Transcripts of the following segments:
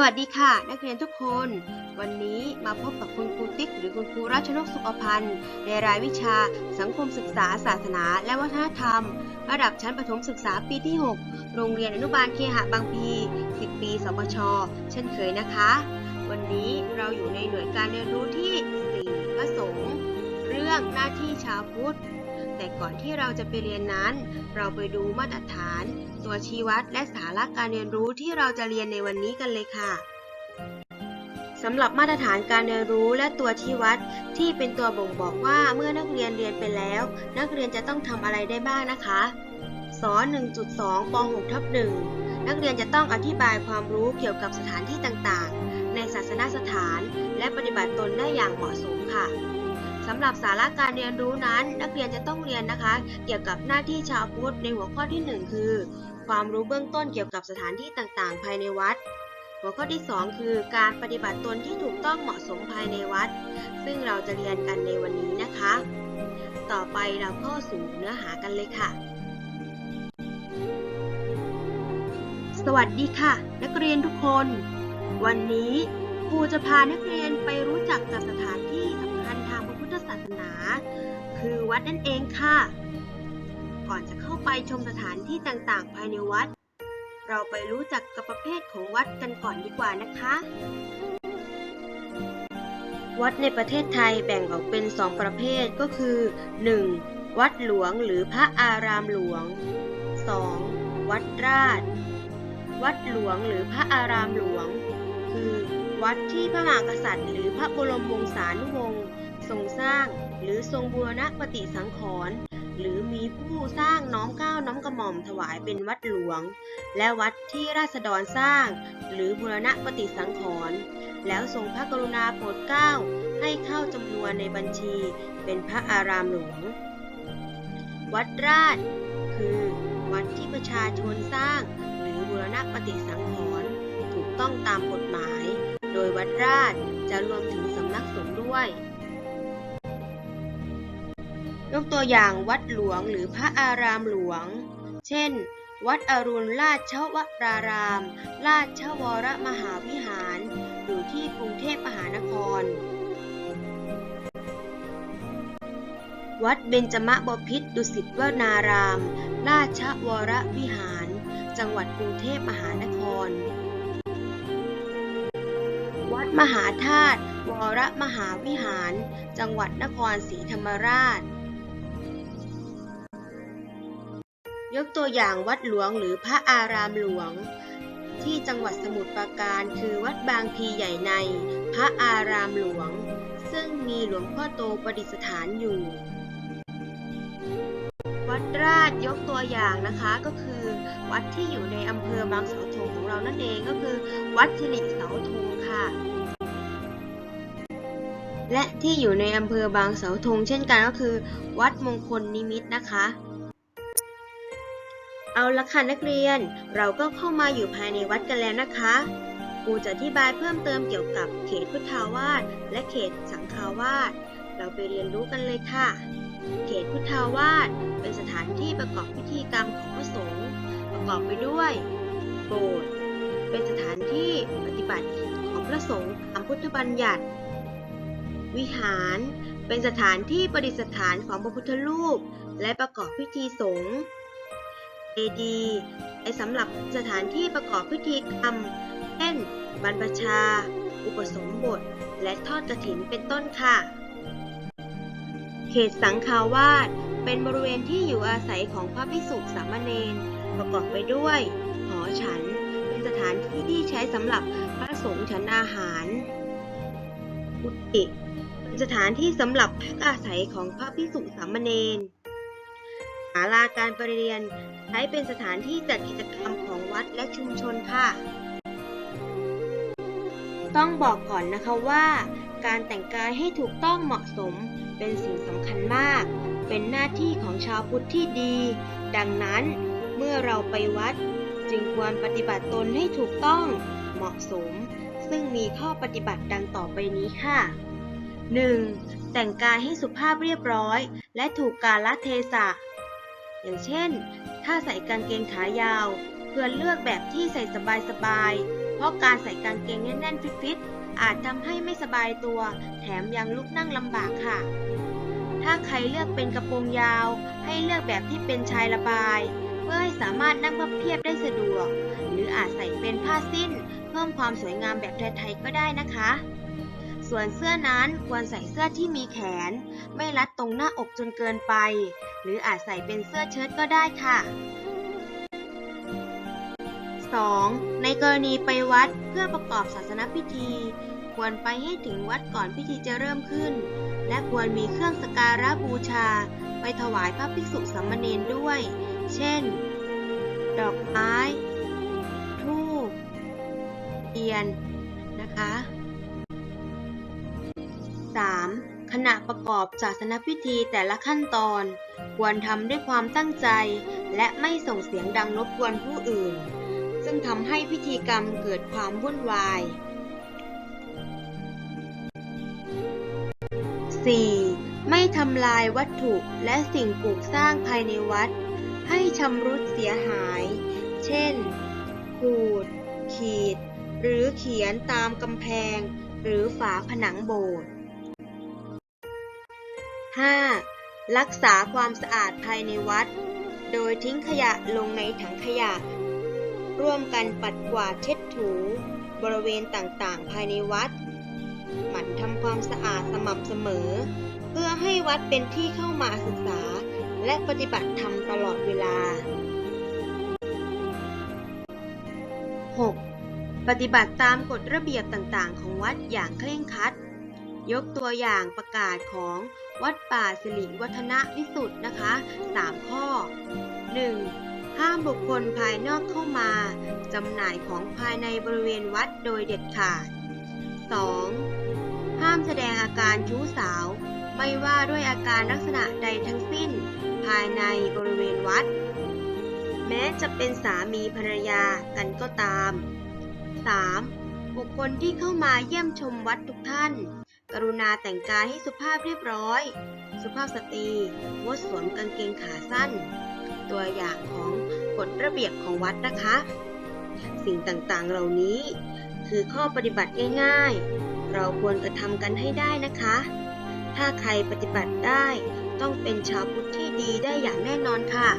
สวัสดีค่ะ นักเรียนทุกคน วันนี้มาพบกับคุณครูติ๊ก หรือคุณครูราชนกสุขพันธ์ในรายวิชา สังคมศึกษา ศาสนา และวัฒนธรรม ระดับชั้นประถมศึกษาปีที่ 6 โรงเรียนอนุบาลเคหะบางพี10 ปีสปชเช่นเคยนะคะ วันนี้เราอยู่ในหน่วยการเรียนรู้ที่ 4 พระสงฆ์เรื่องหน้าที่ชาวพุทธ แต่ก่อนที่เราจะไปเรียนนั้น เราไปดูมาตรฐาน ตัวชี้วัดและสาระการเรียนรู้ที่เราจะเรียนในวันนี้กันเลยค่ะสำหรับมาตรฐานการเรียนรู้และตัวชี้วัด ที่เป็นตัวบ่งบอกว่าเมื่อนักเรียนเรียนไปแล้ว นักเรียนจะต้องทำอะไรได้บ้างนะคะสอ1.2ป .6 ทับ1นักเรียนจะต้องอธิบายความรู้เกี่ยวกับสถานที่ต่างๆ ในศาสนสถาน และปฏิบัติตนได้อย่างเหมาะสมค่ะ สำหรับสาระการเรียนรู้นั้น นักเรียนจะต้องเรียนนะคะ เกี่ยวกับหน้าที่ชาวพุทธในหัวข้อที่ 1 คือ ความรู้เบื้องต้นเกี่ยวกับสถานที่ต่างๆ ภายในวัด หัวข้อที่ 2 คือ การปฏิบัติตนที่ถูกต้องเหมาะสมภายในวัด ซึ่งเราจะเรียนกันในวันนี้นะคะ ต่อไปเราเข้าสู่เนื้อหากันเลยค่ะสวัสดีค่ะ นักเรียนทุกคน วันนี้ครูจะพานักเรียนไปรู้จักกับสถานที่ส ทธศาสนา คือวัดนั่นเองค่ะ ก่อนจะเข้าไปชมสถานที่ต่างๆ ภายในวัด เราไปรู้จักกับประเภทของวัดกันก่อนดีกว่านะคะ วัดในประเทศไทยแบ่งออกเป็นสองประเภทก็คือ 1. วัดหลวงหรือพระอารามหลวง 2. วัดราช วัดหลวงหรือพระอารามหลวง คือ วัดที่พระมหากษัตริย์ หรือพระบรมวงศานุวงศ์ ทรงสร้าง หรือทรงบูรณปฏิสังขรณ์หรือมีผู้สร้างน้อมเกล้าน้อมกระหม่อมถวายเป็นวัดหลวง และวัดที่ราษฎรสร้าง หรือบูรณปฏิสังขรณ์แล้วทรงพระกรุณาโปรดเกล้าให้เข้าจำนวนในบัญชีเป็นพระอารามหลวง วัดราช คือวัดที่ประชาชนสร้าง หรือบูรณปฏิสังขรณ์ถูกต้องตามกฎหมาย โดยวัดราชจะรวมถึงสำนักสงฆ์ด้วย กตัวอย่างวัดหลวงหรือพระอารามหลวง เช่น วัดอรุณราชวราราม ราชวรมหาวิหาร อยู่ที่กรุงเทพมหานคร วัดเบญจมบพิตรดุสิตวนาราม ราชวรวิหาร จังหวัดกรุงเทพมหานคร วัดมหาธาตุวรมหาวิหาร จังหวัดนครศรีธรรมราช ยกตัวอย่างวัดหลวงหรือพระอารามหลวง ที่จังหวัดสมุทรปราการคือวัดบางพีใหญ่ใน พระอารามหลวง ซึ่งมีหลวงพ่อโตประดิษฐานอยู่ วัดราชยกตัวอย่างนะคะก็คือวัดที่อยู่ในอำเภอบางเสาธงของเรานั่นเองก็คือ วัดสิริเสาธงค่ะและที่อยู่ในอำเภอบางเสาธงเช่นกันก็คือ วัดมงคลนิมิตนะคะ เอาละค่ะนักเรียน เราก็เข้ามาอยู่ภายในวัดกันแล้วนะคะครูจะอธิบายเพิ่มเติมเกี่ยวกับเขตพุทธาวาสและเขตสังฆาวาสเราไปเรียนรู้กันเลยค่ะ เขตพุทธาวาสเป็นสถานที่ประกอบพิธีกรรมของพระสงฆ์ประกอบไปด้วย โบสถ์เป็นสถานที่ปฏิบัติของพระสงฆ์ตามพุทธบัญญัติ วิหารเป็นสถานที่ประดิษฐานของพระพุทธรูป และประกอบพิธีสงฆ์ ดีย์ไอสำหรับสถานที่ประกอบพิธีกรรม เช่น บรรพชา อุปสมบท และทอดกฐินเป็นต้นค่ะ เขตสังฆาวาสเป็นบริเวณที่อยู่อาศัยของพระภิกษุสามเณรประกอบไปด้วย หอฉัน เป็นสถานที่ที่ใช้สำหรับพระสงฆ์ฉันอาหารกุฏิเป็นสถานที่สำหรับพักอาศัยของพระภิกษุสามเณรศาลาการประเรียน ใช้เป็นสถานที่จัดกิจกรรมของวัดและชุมชนค่ะ ต้องบอกก่อนนะคะว่า การแต่งกายให้ถูกต้องเหมาะสมเป็นสิ่งสำคัญมาก เป็นหน้าที่ของชาวพุทธที่ดี ดังนั้นเมื่อเราไปวัด จึงควรปฏิบัติตนให้ถูกต้องเหมาะสม ซึ่งมีข้อปฏิบัติดังต่อไปนี้ค่ะ 1. แต่งกายให้สุภาพเรียบร้อย และถูกกาลเทศะ อย่างเช่น ถ้าใส่กางเกงขายาวควรเลือกแบบที่ใส่สบายๆ เพราะการใส่กางเกงแน่นๆ ฟิตๆ อาจทำให้ไม่สบายตัว แถมยังลุกนั่งลำบากค่ะ ถ้าใครเลือกเป็นกระโปรงยาว ให้เลือกแบบที่เป็นชายระบาย เพื่อให้สามารถนั่งพับเพียบได้สะดวก หรืออาจใส่เป็นผ้าสิ้น เพิ่มความสวยงามแบบไทยๆ ก็ได้นะคะ ส่วนเสื้อนั้นควรใส่เสื้อที่มีแขน ไม่รัดตรงหน้าอกจนเกินไป หรืออาจใส่เป็นเสื้อเชิ้ตก็ได้ค่ะ 2. ในกรณีไปวัดเพื่อประกอบศาสนพิธี ควรไปให้ถึงวัดก่อนพิธีจะเริ่มขึ้น และควรมีเครื่องสการะบูชา ไปถวายพระภิกษุสามเณรด้วย เช่น ดอกไม้ ทูบเทียน นะคะ ขณะประกอบศาสนพิธีแต่ละขั้นตอน ควรทำด้วยความตั้งใจ และไม่ส่งเสียงดังรบกวนผู้อื่น ซึ่งทำให้พิธีกรรมเกิดความวุ่นวาย 4. ไม่ทำลายวัตถุและสิ่งปลูกสร้างภายในวัด ให้ชำรุดเสียหาย เช่น ขูด ขีด หรือเขียนตามกำแพง หรือฝาผนังโบสถ์ 5. รักษาความสะอาดภายในวัด โดยทิ้งขยะลงในถังขยะ ร่วมกันปัดกวาดเช็ดถูบริเวณต่างๆ ภายในวัด หมั่นทำความสะอาดสม่ำเสมอ เพื่อให้วัดเป็นที่เข้ามาศึกษา และปฏิบัติธรรมตลอดเวลา 6. ปฏิบัติตามกฎระเบียบต่างๆ ของวัดอย่างเคร่งครัด ยกตัวอย่างประกาศของวัดป่าสิริวัฒนวิสุทธ์นะคะ 3 ข้อ 1. ห้ามบุคคลภายนอกเข้ามาจำหน่ายของภายในบริเวณวัดโดยเด็ดขาด 2. ห้ามแสดงอาการชู้สาว ไม่ว่าด้วยอาการลักษณะใดทั้งสิ้น ภายในบริเวณวัด แม้จะเป็นสามีภรรยากันก็ตาม 3. บุคคลที่เข้ามาเยี่ยมชมวัดทุกท่าน กรุณาแต่งกายให้สุภาพเรียบร้อย สุภาพสตรีงดสวมกางเกงขาสั้น ตัวอย่างของกฎระเบียบของวัดนะคะ สิ่งต่างๆเหล่านี้คือข้อปฏิบัติง่ายๆ เราควรกระทำกันให้ได้นะคะ ถ้าใครปฏิบัติได้ต้องเป็นชาวพุทธที่ดีได้อย่างแน่นอนค่ะ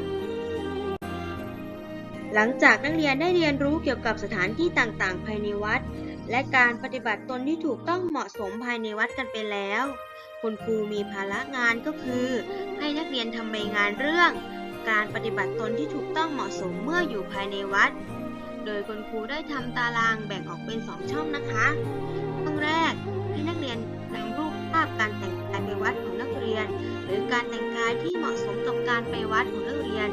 หลังจากนักเรียนได้เรียนรู้เกี่ยวกับสถานที่ต่างๆ ภายในวัด และการปฏิบัติตนที่ถูกต้องเหมาะสมภายในวัดกันไปแล้ว คุณครูมีภาระงานก็คือ ให้นักเรียนทำใบงานเรื่อง การปฏิบัติตนที่ถูกต้องเหมาะสมเมื่ออยู่ภายในวัด โดยคุณครูได้ทำตารางแบ่งออกเป็น2ช่องนะคะช่องแรกให้นักเรียนนำรูปภาพการแต่งกายไปวัดของนักเรียน หรือการแต่งกายที่เหมาะสมกับการไปวัดของนักเรียน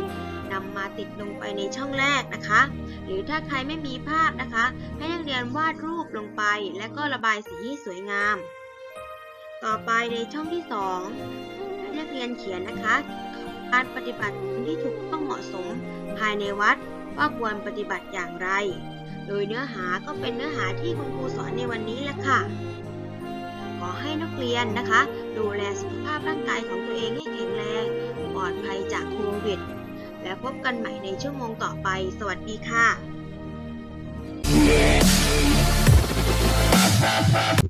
นำมาติดลงไปในช่องแรกนะคะ หรือถ้าใครไม่มีภาพนะคะ ให้นักเรียนวาดรูปลงไป และก็ระบายสีให้สวยงาม ต่อไปในช่องที่ 2 ให้นักเรียนเขียนนะคะ การปฏิบัติที่ถูกต้องเหมาะสม ภายในวัดว่าควรปฏิบัติอย่างไร โดยเนื้อหาก็เป็นเนื้อหาที่คุณครูสอนในวันนี้แหละค่ะขอให้นักเรียนนะคะ ดูแลสุขภาพร่างกายของตัวเองให้แข็งแรง ปลอดภัยจากโควิด และพบกันใหม่ในชั่วโมงต่อไป สวัสดีค่ะ